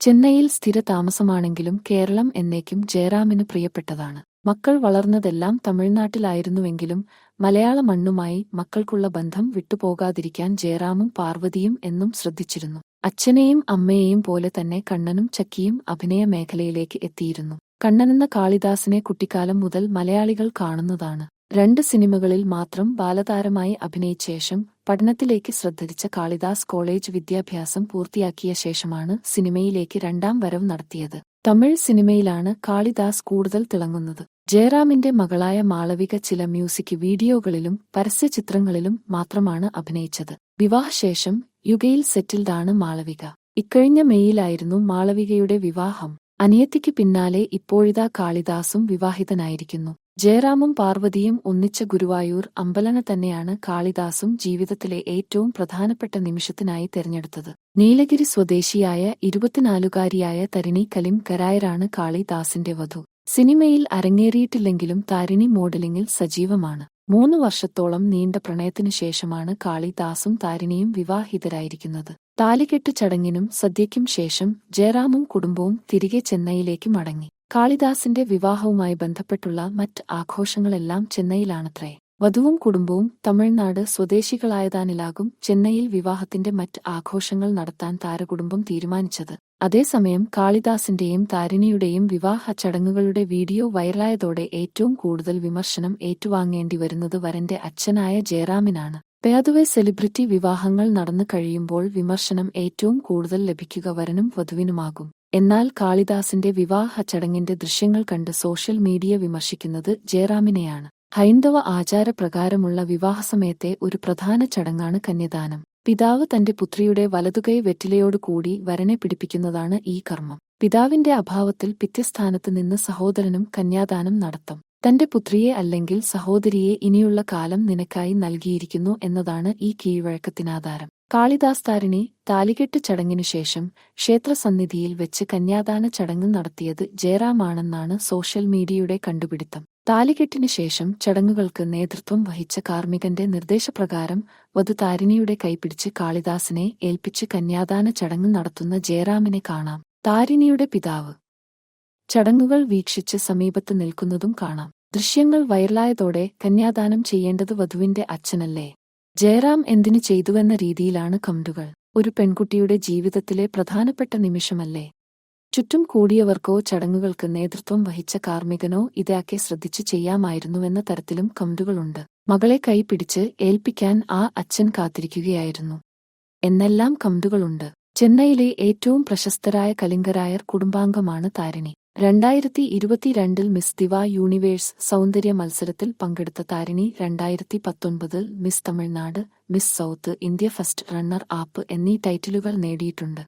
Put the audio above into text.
ചെന്നൈയിൽ സ്ഥിര താമസമാണെങ്കിലും കേരളം എന്നേക്കും ജയറാമിന് പ്രിയപ്പെട്ടതാണ്. മക്കൾ വളർന്നതെല്ലാം തമിഴ്നാട്ടിലായിരുന്നുവെങ്കിലും മലയാള മണ്ണുമായി മക്കൾക്കുള്ള ബന്ധം വിട്ടുപോകാതിരിക്കാൻ ജയറാമും പാർവതിയും എന്നും ശ്രദ്ധിച്ചിരുന്നു. അച്ഛനെയും അമ്മയെയും പോലെ തന്നെ കണ്ണനും ചക്കിയും അഭിനയ മേഖലയിലേക്ക് എത്തിയിരുന്നു. കണ്ണനെന്ന കാളിദാസിനെ കുട്ടിക്കാലം മുതൽ മലയാളികൾ കാണുന്നതാണ്. രണ്ട് സിനിമകളിൽ മാത്രം ബാലതാരമായി അഭിനയിച്ച ശേഷം പഠനത്തിലേക്ക് ശ്രദ്ധിച്ച കാളിദാസ് കോളേജ് വിദ്യാഭ്യാസം പൂർത്തിയാക്കിയ ശേഷമാണ് സിനിമയിലേക്ക് രണ്ടാം വരവ് നടത്തിയത്. തമിഴ് സിനിമയിലാണ് കാളിദാസ് കൂടുതൽ തിളങ്ങുന്നത്. ജയറാമിന്റെ മകളായ മാളവിക ചില മ്യൂസിക് വീഡിയോകളിലും പരസ്യചിത്രങ്ങളിലും മാത്രമാണ് അഭിനയിച്ചത്. വിവാഹശേഷം യുഗയിൽ സെറ്റിൽഡാണ് മാളവിക. ഇക്കഴിഞ്ഞ മെയ്യിലായിരുന്നു മാളവികയുടെ വിവാഹം. അനിയത്തിക്ക് പിന്നാലെ ഇപ്പോഴിതാ കാളിദാസും വിവാഹിതനായിരിക്കുന്നു. ജയറാമും പാർവതിയും ഒന്നിച്ച ഗുരുവായൂർ അമ്പലന തന്നെയാണ് കാളിദാസും ജീവിതത്തിലെ ഏറ്റവും പ്രധാനപ്പെട്ട നിമിഷത്തിനായി തെരഞ്ഞെടുത്തത്. നീലഗിരി സ്വദേശിയായ ഇരുപത്തിനാലുകാരിയായ തരിണി കലിം കരായരാണ് കാളിദാസിന്റെ വധു. സിനിമയിൽ അരങ്ങേറിയിട്ടില്ലെങ്കിലും താരിണി മോഡലിംഗിൽ സജീവമാണ്. മൂന്നു വർഷത്തോളം നീണ്ട പ്രണയത്തിനു ശേഷമാണ് കാളിദാസും താരിണിയും വിവാഹിതരായിരിക്കുന്നത്. താലികെട്ട് ചടങ്ങിനും സദ്യയ്ക്കും ശേഷം ജയറാമും കുടുംബവും തിരികെ ചെന്നൈയിലേക്ക് മടങ്ങി. കാളിദാസിന്റെ വിവാഹവുമായി ബന്ധപ്പെട്ടുള്ള മറ്റ് ആഘോഷങ്ങളെല്ലാം ചെന്നൈയിലാണത്രേ. വധുവും കുടുംബവും തമിഴ്നാട് സ്വദേശികളായതാനിലാകും ചെന്നൈയിൽ വിവാഹത്തിന്റെ മറ്റ് ആഘോഷങ്ങൾ നടത്താൻ താരകുടുംബം തീരുമാനിച്ചത്. അതേസമയം കാളിദാസിന്റെയും താരിണിയുടെയും വിവാഹ ചടങ്ങുകളുടെ വീഡിയോ വൈറലായതോടെ ഏറ്റവും കൂടുതൽ വിമർശനം ഏറ്റുവാങ്ങേണ്ടി വരുന്നത് വരന്റെ അച്ഛനായ ജയറാമിനാണ്. പേതുവെ സെലിബ്രിറ്റി വിവാഹങ്ങൾ നടന്നു കഴിയുമ്പോൾ വിമർശനം ഏറ്റവും കൂടുതൽ ലഭിക്കുക വരനും വധുവിനുമാകും. എന്നാൽ കാളിദാസിന്റെ വിവാഹ ചടങ്ങിന്റെ ദൃശ്യങ്ങൾ കണ്ട് സോഷ്യൽ മീഡിയ വിമർശിക്കുന്നത് ജയറാമിനെയാണ്. ഹൈന്ദവ ആചാരപ്രകാരമുള്ള വിവാഹസമയത്തെ ഒരു പ്രധാന ചടങ്ങാണ് കന്യദാനം. പിതാവ് തന്റെ പുത്രിയുടെ വലതുകൈ വെറ്റിലയോടുകൂടി വരനെ പിടിപ്പിക്കുന്നതാണ് ഈ കർമ്മം. പിതാവിന്റെ അഭാവത്തിൽ പിത്യസ്ഥാനത്ത് നിന്ന് സഹോദരനും കന്യാദാനം നടത്തും. തന്റെ പുത്രിയെ അല്ലെങ്കിൽ സഹോദരിയെ ഇനിയുള്ള കാലം നിനക്കായി നൽകിയിരിക്കുന്നു എന്നതാണ് ഈ കീഴ്വഴക്കത്തിനാധാരം. കാളിദാസ് താരിണി താലികെട്ട് ചടങ്ങിനുശേഷം ക്ഷേത്രസന്നിധിയിൽ വെച്ച് കന്യാദാന ചടങ്ങ് നടത്തിയത് ജയറാമാണെന്നാണ് സോഷ്യൽ മീഡിയയുടെ കണ്ടുപിടുത്തം. താലികെട്ടിനു ശേഷം ചടങ്ങുകൾക്ക് നേതൃത്വം വഹിച്ച കാർമ്മികന്റെ നിർദ്ദേശപ്രകാരം വധു താരിണിയുടെ കൈപിടിച്ച് കാളിദാസിനെ ഏൽപ്പിച്ച് കന്യാദാന ചടങ്ങ് നടത്തുന്ന ജയറാമിനെ കാണാം. താരിണിയുടെ പിതാവ് ചടങ്ങുകൾ വീക്ഷിച്ച് സമീപത്ത് നിൽക്കുന്നതും കാണാം. ദൃശ്യങ്ങൾ വൈറലായതോടെ കന്യാദാനം ചെയ്യേണ്ടത് വധുവിന്റെ അച്ഛനല്ലേ? ജയറാം എന്തിനു ചെയ്തുവെന്ന രീതിയിലാണ് കമന്റുകൾ. ഒരു പെൺകുട്ടിയുടെ ജീവിതത്തിലെ പ്രധാനപ്പെട്ട നിമിഷമല്ലേ? ചുറ്റും കൂടിയവർക്കോ ചടങ്ങുകൾക്ക് നേതൃത്വം വഹിച്ച കാർമ്മികനോ ഇതാക്കെ ശ്രദ്ധിച്ചു ചെയ്യാമായിരുന്നുവെന്ന തരത്തിലും കമന്റുകളുണ്ട്. മകളെ കൈപിടിച്ച് ഏൽപ്പിക്കാൻ ആ അച്ഛൻ കാത്തിരിക്കുകയായിരുന്നു. എന്നെല്ലാം കമന്റുകളുണ്ട്. ചെന്നൈയിലെ ഏറ്റവും പ്രശസ്തരായ കലിംഗരായർ കുടുംബാംഗമാണ് താരിണി. രണ്ടായിരത്തി ഇരുപത്തിരണ്ടിൽ മിസ് ദിവ യൂണിവേഴ്സ് സൗന്ദര്യ മത്സരത്തിൽ പങ്കെടുത്ത താരിണി രണ്ടായിരത്തി പത്തൊൻപതിൽ miss Tamil Nadu miss South India first runner up എന്നീ ടൈറ്റിലുകൾ നേടിയിട്ടുണ്ട്.